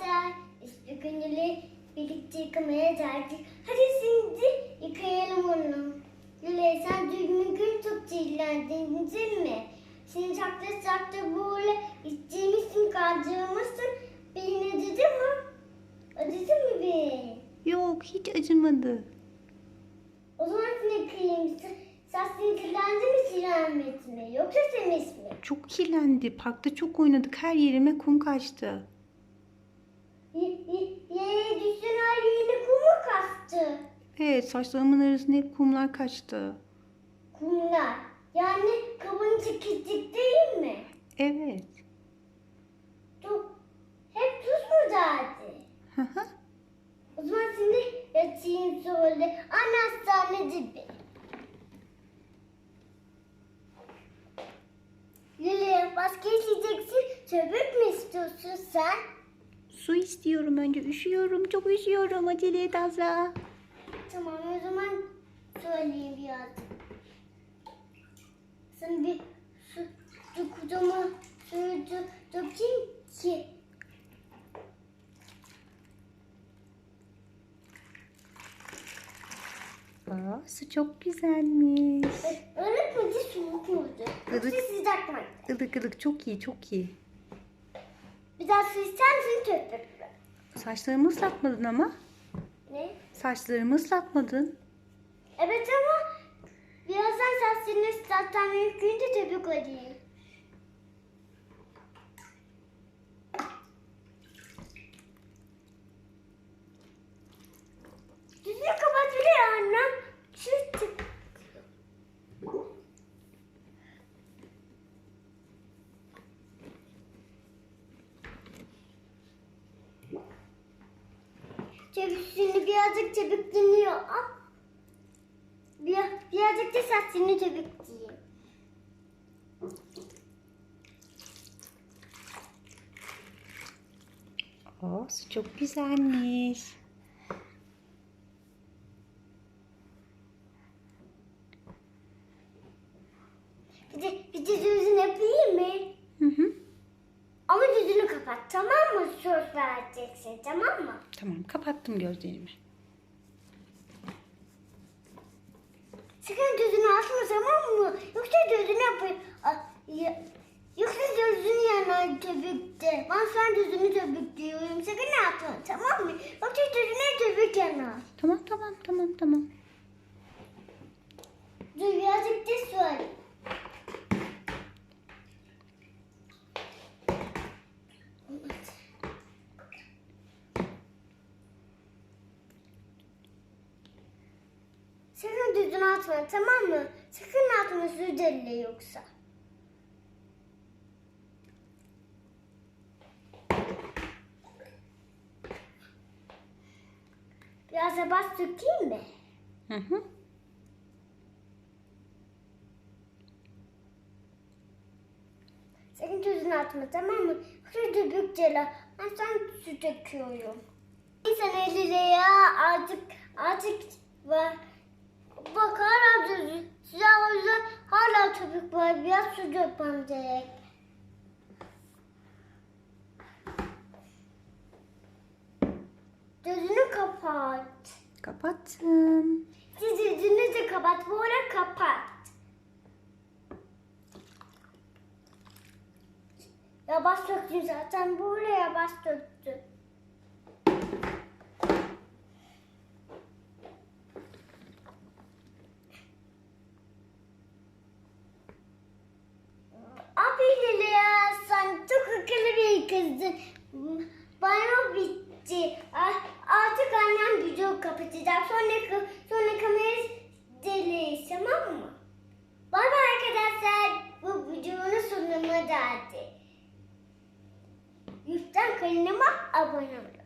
arkadaşlar. İşte günleri birlikte yıkamaya geldik. Hadi şimdi yıkayalım onu. Lüle sen dün gün çok zehirlendin değil mi? Seni saklı saklı böyle içtiğimizsin kaldırmışsın. Beni acıdı mı? Acıdı mı beni? Yok hiç acımadı. O zaman seni yıkayayım. Sen kirlendi mi kirlenmedi mi? Yoksa temiz mi? Çok kirlendi. Parkta çok oynadık. Her yerime kum kaçtı. Evet saçlarımın arasında hep kumlar kaçtı. Kumlar. Yani kabın çekicik değil mi? Evet. Tu, hep tuz mu? Hı hı. O zaman şimdi yatayım şöyle. Anne hastane gibi. Lili başka içeceksin. Köpük mü istiyorsun sen? Su istiyorum önce. Üşüyorum. Çok üşüyorum. Acele et Azra. Tamam o zaman söyleyeyim biraz. Sen bir su, su kucama suyu dö- dökeyim ki. Aa, su çok güzelmiş. Mıydı soğuk muydu? Ilık. sıcak mıydı? Ilık ılık çok iyi çok iyi. Bir daha su ister misin köpüklü? Saçlarımı ıslatmadın ama. Ne? Saçlarımı ıslatmadın. Evet ama birazdan saçlarını ıslattan mümkün de köpük alayım. Düzgün kapat bile ya annem. Şu çık. Çabuk birazcık çabuklanıyor. Al. Biraz, birazcık da saçını çabuklayayım. Aa, su çok güzelmiş. Bir de, bir de düzünü yapayım mı? Hı hı. Ama düzünü kapat tamam mı? Söz vereceksin tamam mı? Tamam kapattım gözlerimi. Sakın düzünü atma tamam mı? Yoksa ya- Yoksa düzünü yanar köpükte. Ben sen düzünü köpük diyorum. Sakın atma tamam mı? Yoksa düzünü köpük yanar. Tamam tamam tamam tamam. Dur birazcık da su Sakın düzgün atma tamam mı? Sakın atma su delle yoksa. Biraz da bas dökeyim mi? Hı hı. Sakın tuzunu atma tamam mı? Dübük cela. Ben sen su döküyorum. İnsan eliyle ya artık artık var. Bak hala yüzden hala köpük var. Biraz su dökmem gerek. Gözünü kapat. Kapattım. Siz yüzünü de kapat. Böyle kapat. Yavaş döktün zaten. Böyle yavaş döktün. Abi ya sen çok kızdın. Banyo bitti. Artık annem video kapatacak. Sonra, sonra kamerayı deliriz tamam mı? Bay arkadaşlar. Bu videonun sonuna geldi. Lütfen kanalıma abone olun.